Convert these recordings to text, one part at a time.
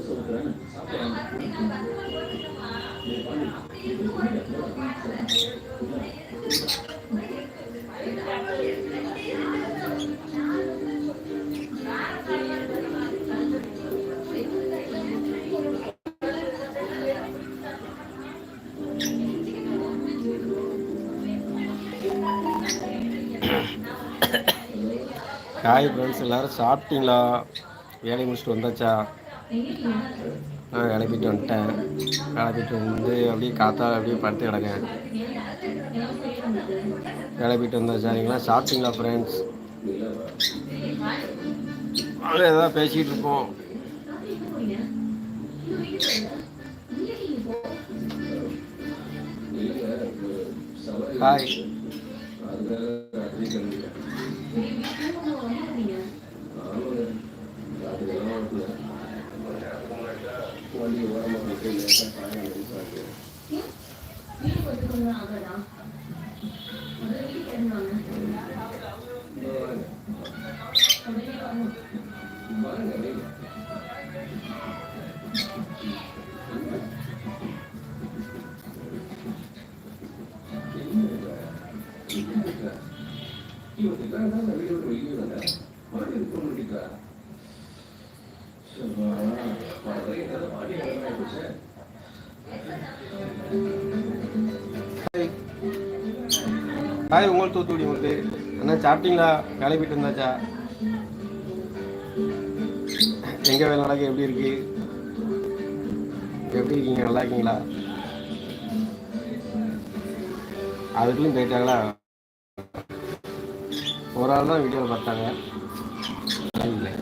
Dosa hi friends எல்லாரும் சாப்பிட்டீங்களா? வேலை முடிச்சுட்டு வந்தாச்சா? நான் கிளப்பிட்டு வந்துட்டேன். கிளப்பிட்டு வந்து அப்படியே காத்தால் அப்படியே படுத்து கிடக்கேன். கிளப்பிட்டு வந்தேன் சரிங்களா? சாப்பிட்டீங்களா ஃப்ரெண்ட்ஸ் அது எதாவது பேசிகிட்டு இருப்போம். ஹாய் வண்டி ஓரமாக போட்டு லேசாக காயம் அடிப்பாரு இவன் வெளியூர் வெளியூர் ஹாய் உங்கள் தூத்துக்குடி உங்களுக்கு அண்ணா சாப்பிட்டீங்களா? வேலை போயிட்டு இருந்தாச்சா எங்கே வேலை நடக்க எப்படி இருக்கு? எப்படி இருக்கீங்க? நல்லா இருக்கீங்களா? அதுக்குள்ளேயும் போயிட்டாங்களா? ஒரு ஆள் தான் வீடியோவில் பார்த்தாங்க. இல்லை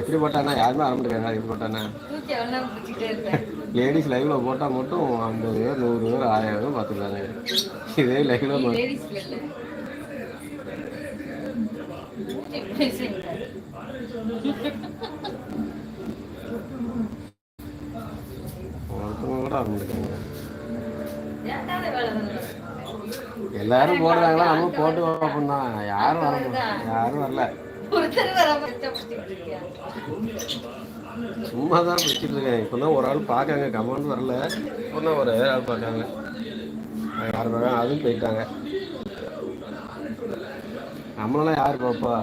எப்படி போட்டானா? யாருமே வர முடியாது. எப்படி போட்டானா? லேடிஸ் லைவ்ல போட்டால் மட்டும் ஐம்பது பேர் நூறு பேர் ஆயிரம் பேர் பார்த்துருக்காங்க. இதே லைவ்ல ஒருத்தவங்க கூட வர முடியாங்க எல்லாரும் போடுறாங்களா? நம்ம போட்டு பார்ப்போம் தான் யாரும் வர யாரும் வரல. சும்மா தான் பிடிச்சிட்டு இருக்கேன். இப்போ தான் ஒரு ஆள் பார்க்காங்க. கமெண்ட் வரல. இப்போ தான் ஒரு ஆள் பார்க்காங்க. யார் பார்க்காங்க அதுவும் போயிட்டாங்க. நம்மளெல்லாம் யார் பார்ப்பா?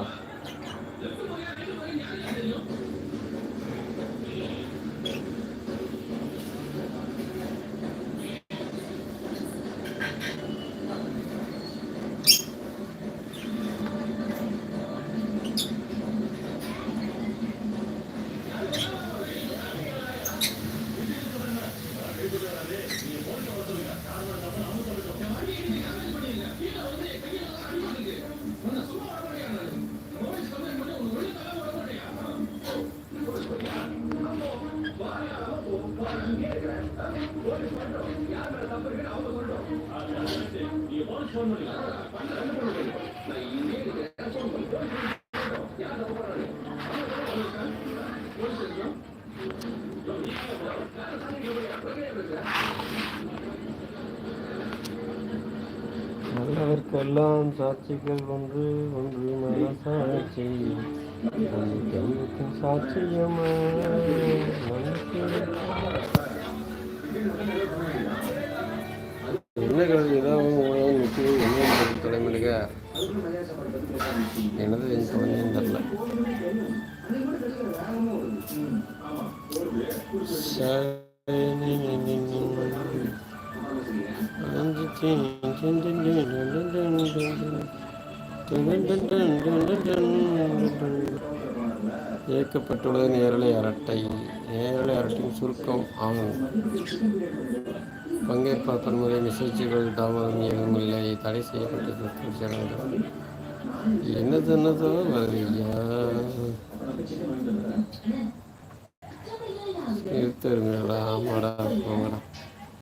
நல்லவர்க்கெல்லாம் சாட்சிகள் ஒன்று ஒன்று மனசாட்சி சாட்சியமா என்ன கழுது ஏதாவது நிற்குது என்ன தலைமுறைக எனது என் குழந்தையும் தெரில இயக்கப்பட்டுள்ளது நேரலை அரட்டை நேரலை அரட்டையின் சுருக்கம் ஆகும் பங்கேற்பார் பன்முறை நிகழ்ச்சிகள் தாமதம் ஏதும் இல்லை. தடை செய்யப்பட்டது என்னது என்னதோ? வருவியா நிறுத்தருங்களா ஆமாடா போங்கடா